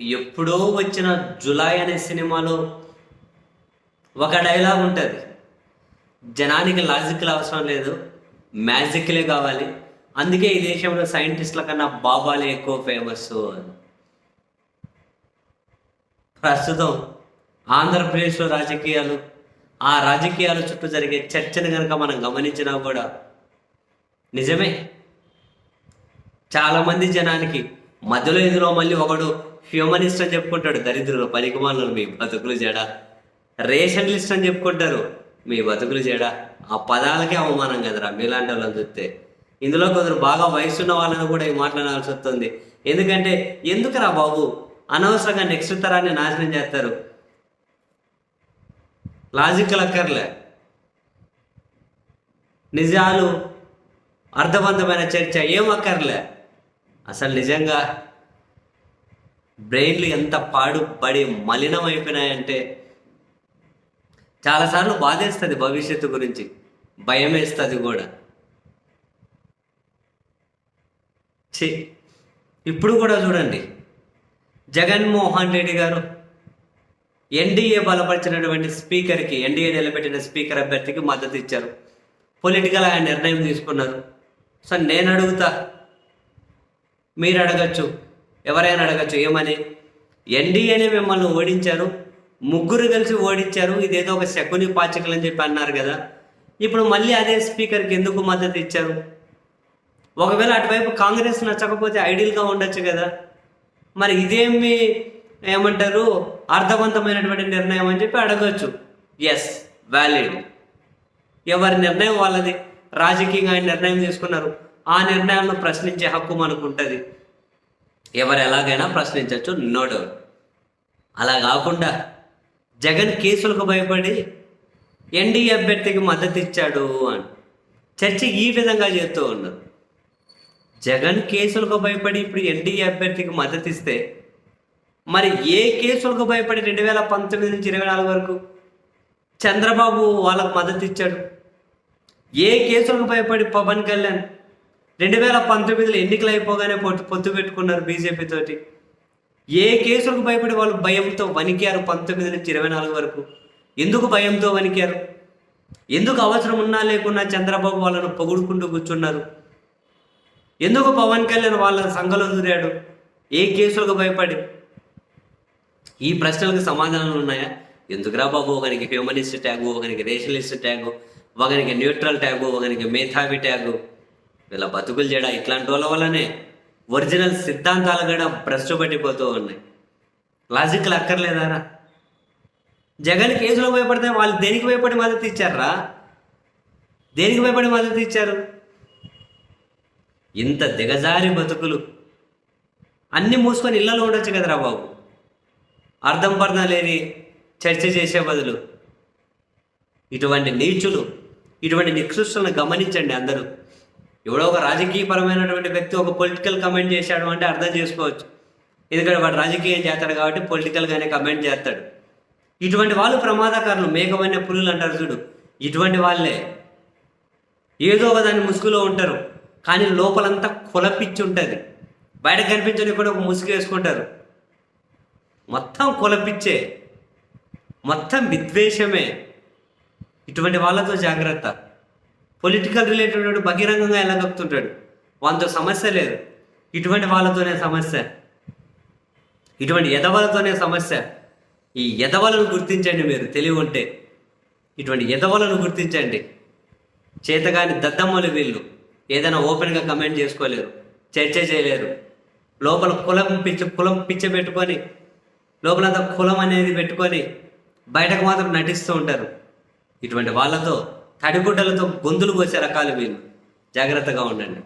ఎప్పుడో వచ్చిన జులై అనే సినిమాలో ఒక డైలాగ్ ఉంటుంది. జనానికి లాజిక్లు అవసరం లేదు మ్యాజిక్లే కావాలి. అందుకే ఈ దేశంలో సైంటిస్టుల కన్నా బాబాలే ఎక్కువ ఫేమస్ అని. ప్రస్తుతం ఆంధ్రప్రదేశ్లో రాజకీయాలు ఆ రాజకీయాల చుట్టూ జరిగే చర్చను కనుక మనం గమనించినా కూడా నిజమే. చాలామంది జనానికి మధ్యలో ఇందులో మళ్ళీ ఒకడు హ్యూమనిస్ట్ అని చెప్పుకుంటాడు దరిద్రులు పనికిమాలను మీ బతుకులు జడ. రేషన్ లిస్ట్ అని చెప్పుకుంటారు మీ బతుకులు జడ. ఆ పదాలకే అవమానం కదరా మీలాంటి వాళ్ళని చూస్తే. ఇందులో కొందరు బాగా వయసున్న వాళ్ళని కూడా ఈ మాట్లాడాల్సి వస్తుంది. ఎందుకంటే ఎందుకురా బాబు? అనవసరంగా నెక్స్ట్ తరాన్ని నాశనం చేస్తారు. లాజికల్ అక్కర్లే. నిజాలు అర్థవంతమైన చర్చ ఏం అక్కర్లే. అసలు నిజంగా బ్రెయిన్లు ఎంత పాడుపడి మలినం అయిపోయినాయంటే చాలాసార్లు బాధేస్తుంది భవిష్యత్తు గురించి. భయం వేస్తుంది కూడా. ఛీ ఇప్పుడు కూడా చూడండి. జగన్మోహన్ రెడ్డి గారు ఎన్డీఏ బలపరిచినటువంటి స్పీకర్కి ఎన్డీఏ నిలబెట్టిన స్పీకర్ అభ్యర్థికి మద్దతు ఇచ్చారు. పొలిటికల్ ఆయన నిర్ణయం తీసుకున్నారు. సో నేను అడుగుతా మీరు అడగచ్చు ఎవరైనా అడగచ్చు ఏమని? ఎన్డీఏనే మిమ్మల్ని ఓడించారు ముగ్గురు కలిసి ఓడించారు ఇదేదో ఒక శకుని పాచకలు అని చెప్పి అన్నారు కదా. ఇప్పుడు మళ్ళీ అదే స్పీకర్కి ఎందుకు మద్దతు ఇచ్చారు? ఒకవేళ అటువైపు కాంగ్రెస్ నచ్చకపోతే ఐడియల్గా ఉండొచ్చు కదా. మరి ఇదేమి ఏమంటారు? అర్థవంతమైనటువంటి నిర్ణయం అని చెప్పి అడగచ్చు. ఎస్ వ్యాలిడ్ ఎవరి నిర్ణయం వాళ్ళది? రాజకీయంగా ఆయన నిర్ణయం తీసుకున్నారు. ఆ నిర్ణయాలను ప్రశ్నించే హక్కు మనకు ఉంటుంది ఎవరు ఎలాగైనా ప్రశ్నించవచ్చు నో డౌట్. అలా కాకుండా జగన్ కేసులకు భయపడి ఎన్డీఏ అభ్యర్థికి మద్దతు ఇచ్చాడు అని చర్చ ఈ విధంగా చేస్తూ ఉన్నారు. జగన్ కేసులకు భయపడి ఇప్పుడు ఎన్డీఏ అభ్యర్థికి మద్దతు ఇస్తే మరి ఏ కేసులకు భయపడి రెండు వేల పంతొమ్మిది నుంచి ఇరవై నాలుగు వరకు చంద్రబాబు వాళ్ళకు మద్దతు ఇచ్చాడు? ఏ కేసులకు భయపడి పవన్ కళ్యాణ్ రెండు వేల పంతొమ్మిదిలో ఎన్నికలు అయిపోగానే పొత్తు పొత్తు పెట్టుకున్నారు బీజేపీతోటి ఏ కేసులకు భయపడి వాళ్ళు భయంతో వణికారు పంతొమ్మిది నుంచి ఇరవై నాలుగు వరకు. ఎందుకు భయంతో వణికారు? ఎందుకు అవసరం ఉన్నా లేకున్నా చంద్రబాబు వాళ్ళను పొగుడుకుంటూ కూర్చున్నారు? ఎందుకు పవన్ కళ్యాణ్ వాళ్ళ సంఘలో దూరాడు? ఏ కేసులకు భయపడి? ఈ ప్రశ్నలకు సమాధానాలు ఉన్నాయా? ఎందుకురా బాబు? ఒకనికి హ్యూమనిస్ట్ ట్యాగు ఒకనికి రేషనలిస్ట్ ట్యాగు ఒకనికి న్యూట్రల్ ట్యాగు ఒకనికి మేధావి ట్యాగు వీళ్ళ బతుకులు చేయడం ఇట్లాంటి వాళ్ళ వల్లనే ఒరిజినల్ సిద్ధాంతాలు కూడా భ్రష్టు పట్టిపోతూ ఉన్నాయి. లాజిక్లు అక్కర్లేదారా? జగన్ కేసులో భయపడితే వాళ్ళు దేనికి భయపడి మద్దతు ఇచ్చారా? దేనికి భయపడి మద్దతు ఇచ్చారు? ఇంత దిగజారి బతుకులు. అన్నీ మూసుకొని ఇళ్ళలో ఉండొచ్చు కదరా బాబు. అర్థం పర్థం లేని చర్చ చేసే బదులు. ఇటువంటి నీచులు ఇటువంటి నికృష్టులను గమనించండి అందరూ. ఎవడో ఒక రాజకీయపరమైనటువంటి వ్యక్తి ఒక పొలిటికల్ కమెంట్ చేశాడు అంటే అర్థం చేసుకోవచ్చు. ఎందుకంటే వాడు రాజకీయం చేస్తాడు కాబట్టి పొలిటికల్గానే కమెంట్ చేస్తాడు. ఇటువంటి వాళ్ళు ప్రమాదకారులు మేఘమైన పులులు అంటారు చూడు. ఇటువంటి వాళ్ళే. ఏదో ఒక దాని ముసుగులో ఉంటారు. కానీ లోపలంతా కులపిచ్చి ఉంటుంది బయట కనిపించని కూడా ఒక ముసుగు వేసుకుంటారు. మొత్తం కులపిచ్చే మొత్తం విద్వేషమే. ఇటువంటి వాళ్ళతో జాగ్రత్త. పొలిటికల్ రిలేటెడ్ బహిరంగంగా ఎలా దొక్కుతుంటాడు? వాళ్ళతో సమస్య లేదు. ఇటువంటి వాళ్ళతోనే సమస్య. ఇటువంటి ఎదవలతోనే సమస్య. ఈ ఎదవలను గుర్తించండి మీరు తెలివి ఉంటే. ఇటువంటి ఎదవలను గుర్తించండి. చేతగాని దద్దమ్మలు వీళ్ళు. ఏదైనా ఓపెన్గా కమెంట్ చేసుకోలేరు. చర్చ చేయలేరు. లోపల కులం పిచ్చ కులం పిచ్చ పెట్టుకొని లోపలంతా కులం అనేది పెట్టుకొని బయటకు మాత్రం నటిస్తూ ఉంటారు. ఇటువంటి వాళ్ళతో తడిగుడ్డలతో గొంతులు కోసే రకాలు వీళ్ళు. జాగ్రత్తగా ఉండండి.